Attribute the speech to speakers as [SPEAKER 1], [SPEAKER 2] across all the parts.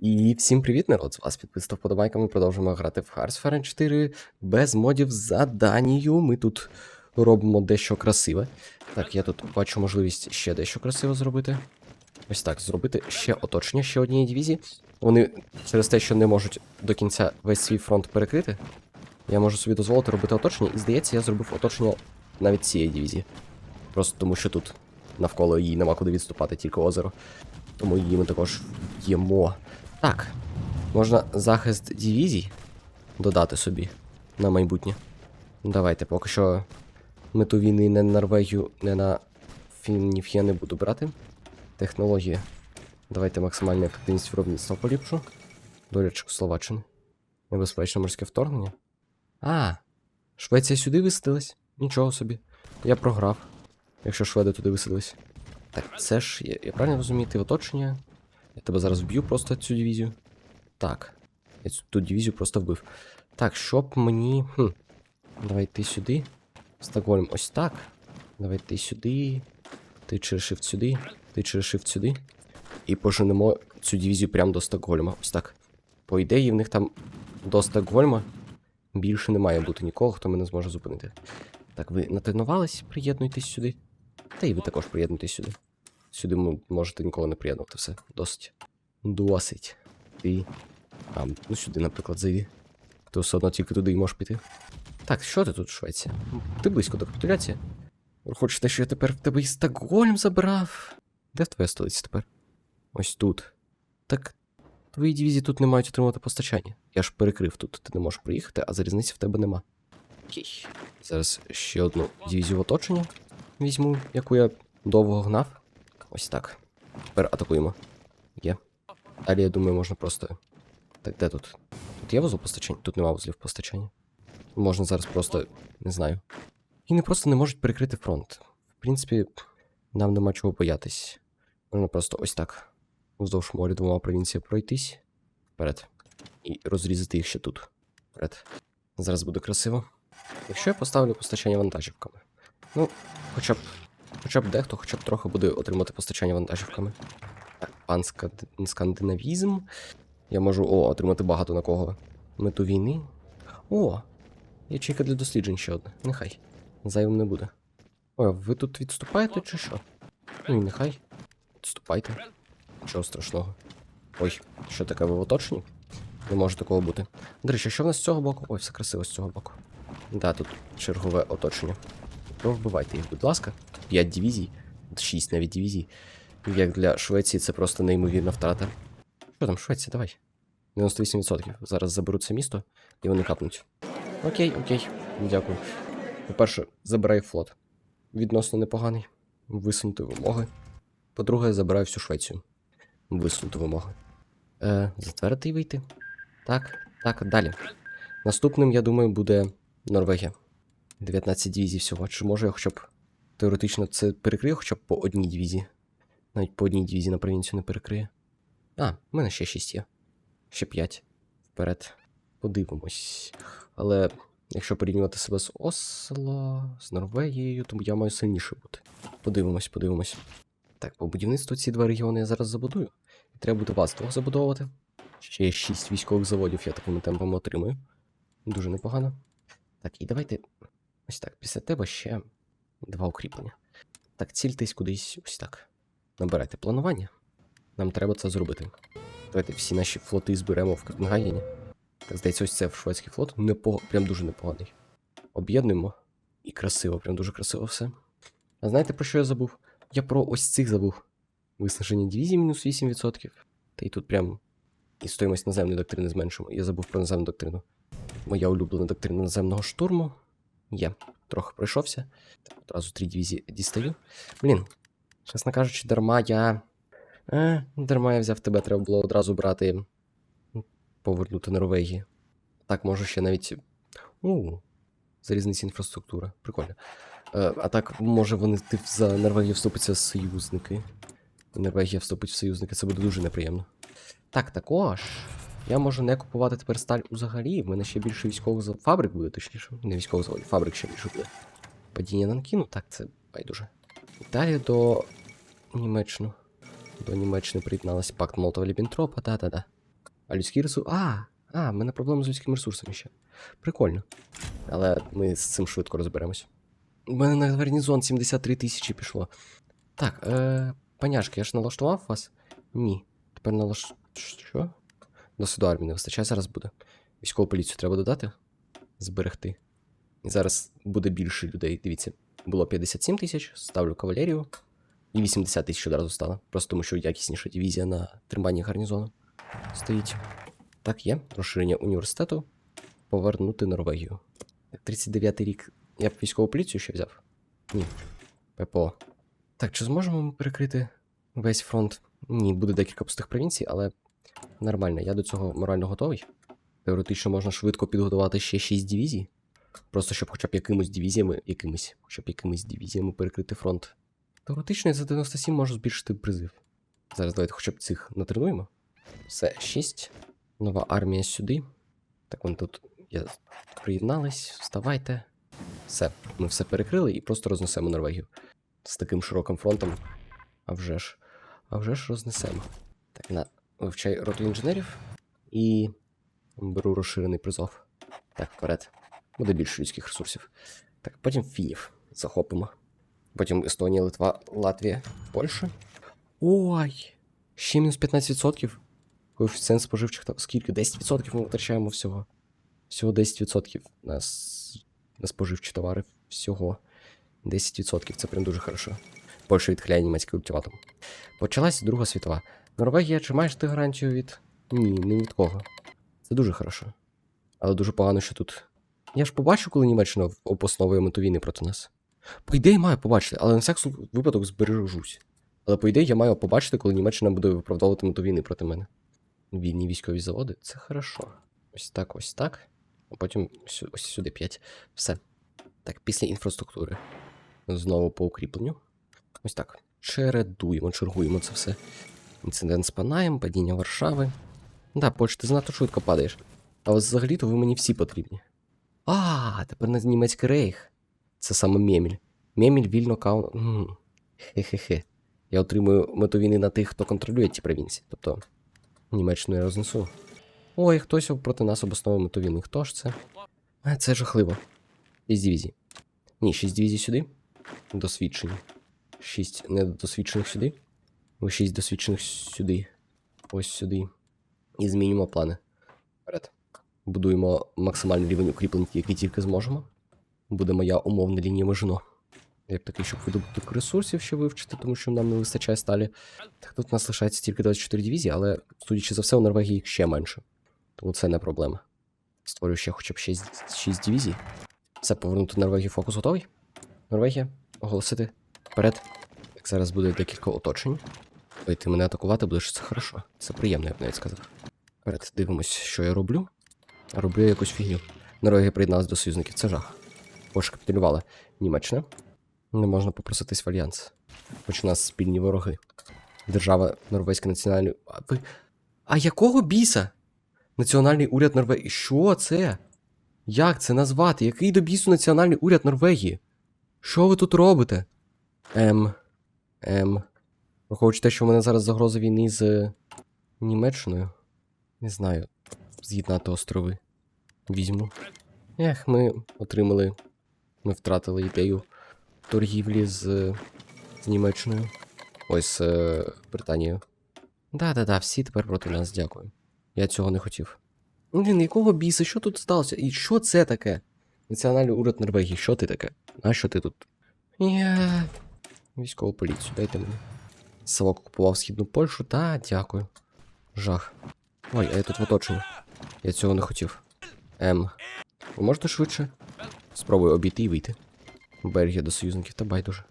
[SPEAKER 1] І всім привіт, народ! З вас підписав подобайка. Ми продовжуємо грати в Hearthstone 4 без модів за Данію. Ми тут робимо дещо красиве. Так, я тут бачу можливість ще дещо красиво зробити. Ось так, зробити ще оточення ще однієї дивізії. Вони через те, що не можуть до кінця весь свій фронт перекрити. Я можу собі дозволити робити оточення, і здається, я зробив оточення навіть цієї дивізії. Просто тому, що тут навколо її нема куди відступати, тільки озеро. Тому її ми також їмо. Так, можна захист дивізій додати собі на майбутнє. Давайте, поки що мету війни не на Норвегію, не на Фіннів я не буду брати. Технології. Давайте максимальну ефективність виробництва поліпшу. Доля Чехословаччини. Небезпечне морське вторгнення. А, Швеція сюди висадилась? Нічого собі. Я програв, якщо шведи туди висадились. Так, це ж, я, я правильно розумію, ти оточення? Я тебе зараз вб'ю просто цю дивізію. Так. Я цю ту дивізію просто вбив. Так, щоб мені. Хм. Давай ти сюди. Стокгольм ось так. Давай ти сюди. Ти через shift сюди. Ти через shift сюди. І поженемо цю дивізію прямо до Стокгольма. Ось так. По ідеї, в них там до Стокгольма більше не має бути нікого, хто мене зможе зупинити. Так, ви натренувались? Приєднуйтесь сюди. Та й ви також приєднуйтесь сюди. Сюди можете ніколи не приєднувати все. Досить. Досить. Ти. А, ну сюди, наприклад, зайди. Ти все одно тільки туди і можеш піти. Так, що ти тут, Швеція? Ти близько до капітуляції. Хочете, що я тепер в тебе і Стокгольм забрав? Де твоя столиця тепер? Ось тут. Так. Твої дивізії тут не мають отримувати постачання. Я ж перекрив тут, ти не можеш приїхати, а залізниці в тебе нема. Окей. Зараз ще одну дивізію в оточення візьму, яку я довго гнав. Ось так. Тепер атакуємо. Є. Далі, я думаю, можна просто. Так, де тут? Тут є вузол постачання? Тут нема вузлів постачання. Можна зараз просто. не знаю. І не просто не можуть перекрити фронт. В принципі, нам нема чого боятись. Можна просто ось так. Вздовж моря двома провінціями пройтись. Вперед. І розрізати їх ще тут. Вперед. Зараз буде красиво. Якщо я поставлю постачання вантажівками. Ну, хоча б. Хоча б дехто, хоча б трохи буде отримати постачання вантажівками. Пан скандинавізм. Я можу о, отримати багато на кого. Мету війни. О! Ячейка для досліджень ще одна. Нехай. Зайвим не буде. Ой, ви тут відступаєте чи що? Ну і нехай. Відступайте. Нічого страшного. Ой, що таке ви в оточенні? Не може такого бути. До речі, що в нас з цього боку? Ой, все красиво з цього боку. Да, тут чергове оточення. Провбивайте їх, будь ласка. 5 дивізій, 6 навіть дивізій. Як для Швеції це просто неймовірна втрата. Що там, Швеція, давай. 98%. Зараз заберу це місто і вони капнуть. Окей, окей, дякую. По-перше, забирай флот. Відносно непоганий. Висунути вимоги. По-друге, забираю всю Швецію. Висунути вимоги. Е, затвердити і вийти. Так, так, далі. Наступним, я думаю, буде Норвегія. 19 дивізій всього. Чи може я хоча б теоретично це перекрию хоча б по одній дивізії? Навіть по одній дивізії на провінцію не перекриє. А, в мене ще 6 є. Ще 5. Вперед. Подивимось. Але якщо порівнювати себе з Осло, з Норвегією, то я маю сильніше бути. Подивимось, подивимось. Так, по будівництву ці два регіони я зараз забудую. І треба буде вас двох забудовувати. Ще 6 військових заводів я такими темпами отримую. Дуже непогано. Так, і давайте. Ось так, після тебе ще два укріплення. Так, цільтесь кудись ось так. Набирайте планування. Нам треба це зробити. Давайте всі наші флоти зберемо в Копенгагені. Так, здається, ось це шведський флот. Непо... Прям дуже непоганий. Об'єднуємо. І красиво, прям дуже красиво все. А знаєте про що я забув? Я про ось цих забув. Виснаження дивізії мінус 8%. Та й тут прям і стоїмость наземної доктрини зменшимо. Я забув про наземну доктрину. Моя улюблена доктрина наземного штурму. Є. Трохи пройшовся. Одразу три дивізії дістаю. Блін, чесно кажучи, дарма я. Е, дарма я взяв тебе, треба було одразу брати. Повернути Норвегії. Так, можу ще навіть. У, залізниці інфраструктура. Прикольно. Е, а так, може, вони тип, за Норвегію вступиться союзники. Норвегія вступить в союзники, це буде дуже неприємно. Так, також. Я можу не купувати тепер сталь взагалі. В мене ще більше військових фабрик буде, точніше. Не військових заводів, фабрик ще більше буде. Падіння Нанкіну, так, це байдуже. Далі до Німеччини. До Німеччини приєдналась пакт Молотова Лібінтропа, да-да-да. А людські ресурси. А, а, в мене проблема з людськими ресурсами ще. Прикольно. Але ми з цим швидко розберемось. У мене на гарнізон 73 тисячі пішло. Так, е, паняшки, я ж налаштував вас? Ні. Тепер налаш... Що? Досвіду армії не вистачає, зараз буде. Військову поліцію треба додати. Зберегти. І зараз буде більше людей. Дивіться, було 57 тисяч, ставлю кавалерію. І 80 тисяч одразу стало. Просто тому що якісніша дивізія на триманні гарнізону стоїть. Так, є. Розширення університету. Повернути Норвегію. 39-й рік. Я б військову поліцію ще взяв? Ні. ППО. Так, чи зможемо ми перекрити весь фронт? Ні, буде декілька пустих провінцій, але нормально. Я до цього морально готовий. Теоретично можна швидко підготувати ще 6 дивізій. Просто щоб хоча б якимось дивізіями, якимись, хоча б якимись дивізіями перекрити фронт. Теоретично я за 97 можу збільшити призив. Зараз давайте хоча б цих натренуємо. Все, 6. Нова армія сюди. Так, вон тут я приєднались, вставайте. Все, ми все перекрили і просто рознесемо Норвегію. З таким широким фронтом. А вже ж. А вже ж рознесемо. Так, на вивчай роту інженерів і беру розширений призов. Так, вперед. Буде більше людських ресурсів. Так, потім фінів захопимо. Потім Естонія, Литва, Латвія, Польща. Ой! Ще мінус 15%. Коефіцієнт споживчих та скільки? 10% ми витрачаємо всього. Всього 10% на, на споживчі товари. Всього. 10%. Це прям дуже хорошо. Польща відхиляє німецький ультиматум. Почалась Друга світова. Норвегія, чи маєш ти гарантію від. Ні, не від кого. Це дуже хорошо. Але дуже погано, що тут. Я ж побачу, коли Німеччина обосновує мету війни проти нас. По ідеї маю побачити, але на всяк випадок збережусь. Але по ідеї я маю побачити, коли Німеччина буде виправдовувати мету війни проти мене. Вільні військові заводи це хорошо. Ось так, ось так. А потім ось сюди 5. Все. Так, після інфраструктури. Знову по укріпленню. Ось так. Чередуємо, чергуємо це все. Інцидент з Панаєм, падіння Варшави. Да, Польща, ти занадто швидко падаєш. А от взагалі-то ви мені всі потрібні. А, тепер на німецький рейх. Це саме Меміль. Меміль вільно каун. Хе-хе-хе. Я отримую мету війни на тих, хто контролює ці провінції. Тобто, Німеччину я рознесу. Ой, хтось проти нас обосновує мету війни. Хто ж це? А, це жахливо. Шість дивізій. Ні, шість дивізій сюди. Досвідчені. Шість недосвідчених сюди. Ви шість досвідчених сюди. Ось сюди. І змінюємо плани. Вперед. Будуємо максимальний рівень укріплень, який тільки зможемо. Буде моя умовна лінія межино. Як такий, щоб видобуток ресурсів ще вивчити, тому що нам не вистачає сталі. Так тут у нас лишається тільки 24 дивізії, але, судячи за все, у Норвегії їх ще менше. Тому це не проблема. Створю ще хоча б 6, 6 дивізій. Все, повернути Норвегію фокус готовий. Норвегія, оголосити. Вперед. Так, зараз буде декілька оточень. Ой, ти мене атакувати будеш, це хорошо. Це приємно, я б навіть сказав. Вперед, дивимось, що я роблю. Роблю якусь фігню. Норвегія приєдналась до союзників, це жах. Польща капітулювала. Німеччина. Не можна попроситись в альянс. Хоч у нас спільні вороги. Держава Норвезька національний. А ви. А якого біса? Національний уряд Норвегії. Що це? Як це назвати? Який до бісу національний уряд Норвегії? Що ви тут робите? Ем. Ем. Враховуючи те, що в мене зараз загроза війни з Німеччиною. Не знаю. З'єднати острови. Візьму. Ех, ми отримали. Ми втратили ідею торгівлі з, з Німеччиною. Ой, з е, Британією. Да-да-да, всі тепер проти нас, дякую. Я цього не хотів. Блін, якого біса? Що тут сталося? І що це таке? Національний уряд Норвегії, що ти таке? А що ти тут? Я. Військову поліцію, дайте мені. Савок окупував східну Польщу, та дякую. Жах. Ой, а я тут в оточенні. Я цього не хотів. Ем. Ви можете швидше? Спробую обійти і вийти. Бельгія до союзників та байдуже.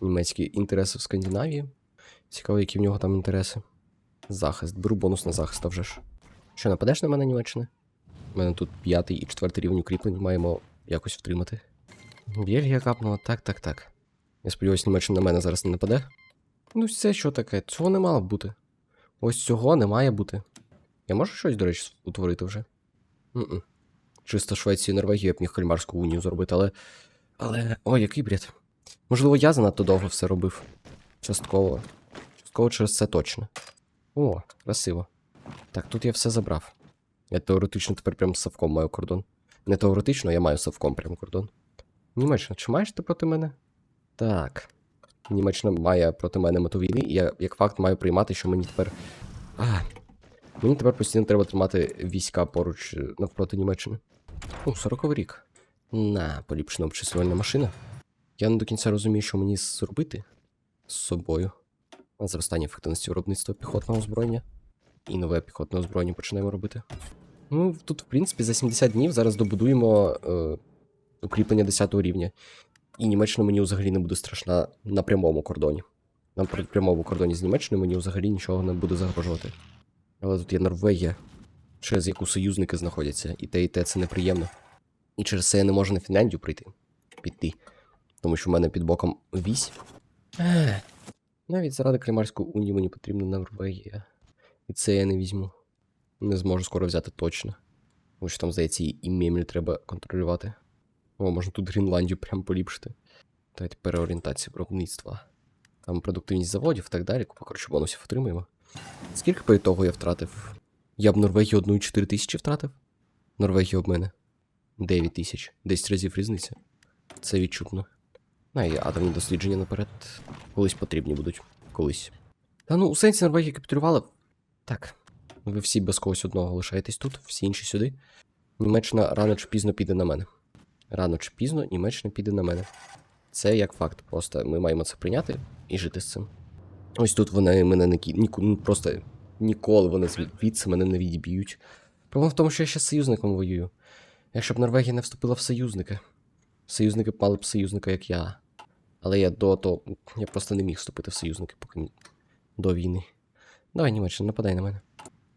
[SPEAKER 1] Німецькі інтереси в Скандинавії. Цікаво, які в нього там інтереси. Захист. Беру бонус на захист, а вже ж. Що, нападеш на мене, Німеччина? У мене тут п'ятий і четвертий рівень укріплень маємо якось втримати. Бельгія капнула, так, так, так. Я сподіваюся, Німеччина на мене зараз не нападе. Ну, це що таке? Цього не мало б бути. Ось цього не має бути. Я можу щось, до речі, утворити вже? м Чисто Швецію і Норвегію я б міг кальмарську унію зробити, але. Але. Ой, який бред. Можливо, я занадто довго все робив. Частково. Частково через це точно. О, красиво. Так, тут я все забрав. Я теоретично тепер прям з Савком маю кордон. Не теоретично, я маю Савком прям кордон. Німеччина, чи маєш ти проти мене? Так. Німеччина має проти мене мету війни, і я як факт маю приймати, що мені тепер. А, мені тепер постійно треба тримати війська поруч е, навпроти Німеччини. Ну, 40 рік. На, поліпшена обчислювальна машина. Я не до кінця розумію, що мені зробити з собою. Зростання ефективності виробництва піхотного озброєння. І нове піхотне озброєння починаємо робити. Ну, тут, в принципі, за 70 днів зараз добудуємо е, укріплення 10 рівня. І Німеччина мені взагалі не буде страшна на прямому кордоні. На пр- прямому кордоні з Німеччиною мені взагалі нічого не буде загрожувати. Але тут є Норвегія, через яку союзники знаходяться, і те, і те це неприємно. І через це я не можу на Фінляндію прийти. Піти. Тому що в мене під боком вісь. Навіть заради Кримарської унії мені потрібна Норвегія. І це я не візьму. Не зможу скоро взяти точно. Тому що там, здається, і і Мемель треба контролювати. О, можна тут Гренландію прям поліпшити. Давайте переорієнтація виробництва. Там продуктивність заводів і так далі. Купа коротше бонусів отримуємо. Скільки по ітогу я втратив? Я б Норвегію 1,4 тисячі втратив. Норвегію об мене. 9 тисяч. 10 разів різниця. Це відчутно. А і атомні дослідження наперед. Колись потрібні будуть. Колись. Та ну, у сенсі Норвегія капітулювала. Так. Ви всі без когось одного лишаєтесь тут, всі інші сюди. Німеччина рано чи пізно піде на мене. Рано чи пізно Німеччина піде на мене. Це як факт. Просто ми маємо це прийняти і жити з цим. Ось тут вони мене не кі... Ну, просто ніколи вони звідси мене не відіб'ють. Проблема в тому, що я ще з союзником воюю. Якщо б Норвегія не вступила в союзники, союзники б мали б союзника, як я. Але я до того. Я просто не міг вступити в союзники, поки до війни. Давай, Німеччина, нападай на мене.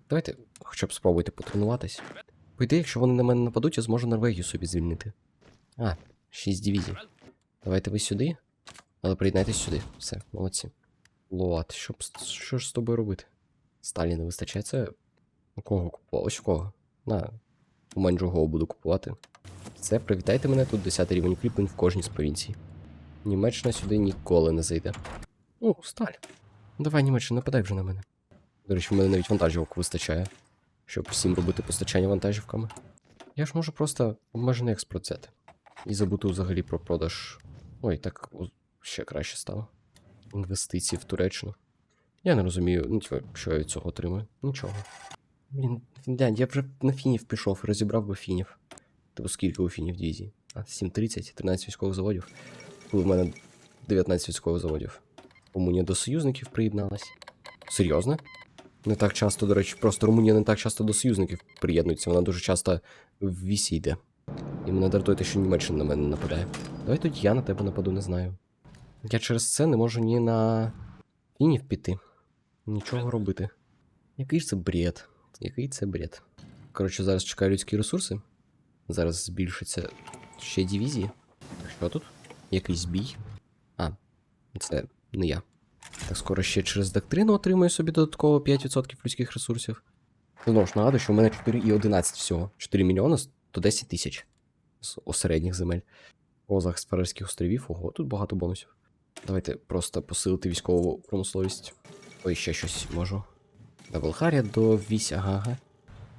[SPEAKER 1] Давайте хоча б спробуйте потренуватись. По ідеї, якщо вони на мене нападуть, я зможу Норвегію собі звільнити. А, 6 дивізій. Давайте ви сюди, але приєднайтесь сюди. Все, молодці. Лоат, що, що ж з тобою робити? Сталі не вистачає. Це у кого купувати? Ось у кого. На, у Манджуго буду купувати. Це, привітайте мене, тут 10 рівень укріплень в кожній з провінцій. Німеччина сюди ніколи не зайде. О, сталь. Давай, Німеччина, нападай вже на мене. До речі, в мене навіть вантажівок вистачає, щоб всім робити постачання вантажівками. Я ж можу просто обмежений експорт взяти. І забути взагалі про продаж. Ой, так ще краще стало. Інвестиції в Туреччину. Я не розумію, ну, що я від цього отримую. Нічого. Блін, Фінляндія, я вже на фінів пішов, розібрав би фінів. Типу, скільки у фінів дивізій? А, 7.30, 13 військових заводів. Коли в мене 19 військових заводів. Румунія до союзників приєдналась. Серйозно? Не так часто, до речі, просто Румунія не так часто до союзників приєднується, вона дуже часто в вісі йде. І мене дратує те, що Німеччина на мене нападає. Давай тоді я на тебе нападу, не знаю. Я через це не можу ні на фінів піти. Нічого робити. Який ж це бред? Який це бред? Коротше, зараз чекаю людські ресурси. Зараз збільшиться ще дивізії. Що тут? Якийсь бій? А, це не я. Так скоро ще через доктрину отримую собі додатково 5% людських ресурсів. Знову ж нагадую, що в мене 4 і 11 всього. 4 мільйони 110 тисяч з осередніх земель. О, захист Фарерських островів, ого, тут багато бонусів. Давайте просто посилити військову промисловість. Ой, ще щось можу. Болгарія до вісь, ага, ага.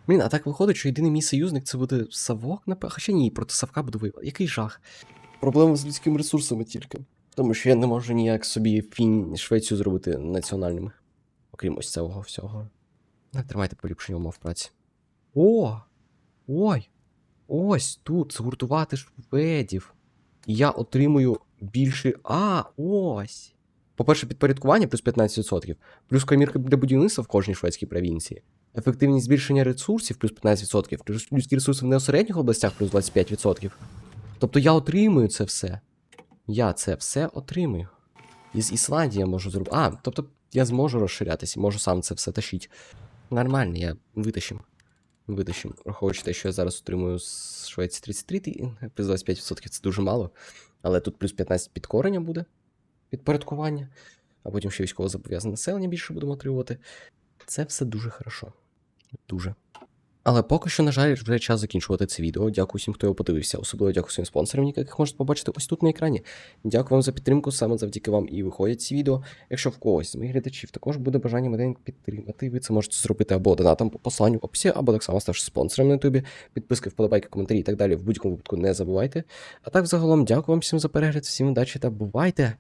[SPEAKER 1] Блін, а так виходить, що єдиний мій союзник це буде Савок, напевно. Хоча ні, проти Савка буду воювати. Який жах. Проблема з людськими ресурсами тільки. Тому що я не можу ніяк собі Фін... Швецію зробити національними. Окрім ось цього всього. Не тримайте поліпшення умов праці. О! Ой! Ось тут згуртувати шведів. І я отримую більше. А, ось. По-перше, підпорядкування плюс 15%, плюс комірка для будівництва в кожній шведській провінції. Ефективність збільшення ресурсів плюс 15%, плюс людські ресурси в неосередніх областях плюс 25%. Тобто я отримую це все. Я це все отримую. Із Ісландії я можу зробити. А, тобто я зможу розширятися, можу сам це все тащити. Нормально, я витащим. Витащим. Враховуючи те, що я зараз отримую з Швеції 33, ти- плюс 25% це дуже мало. Але тут плюс 15 підкорення буде. Підпорядкування. А потім ще військово зобов'язане населення більше будемо отримувати. Це все дуже хорошо. Дуже. Але поки що, на жаль, вже час закінчувати це відео. Дякую всім, хто його подивився. Особливо дякую своїм спонсорам, яких можете побачити ось тут на екрані. Дякую вам за підтримку, саме завдяки вам і виходять ці відео. Якщо в когось з моїх глядачів також буде бажання мене підтримати, ви це можете зробити або донатом по посланню в описі, або так само ставши спонсором на ютубі. Підписки, вподобайки, коментарі і так далі. В будь-якому випадку не забувайте. А так, загалом, дякую вам всім за перегляд, всім удачі та бувайте!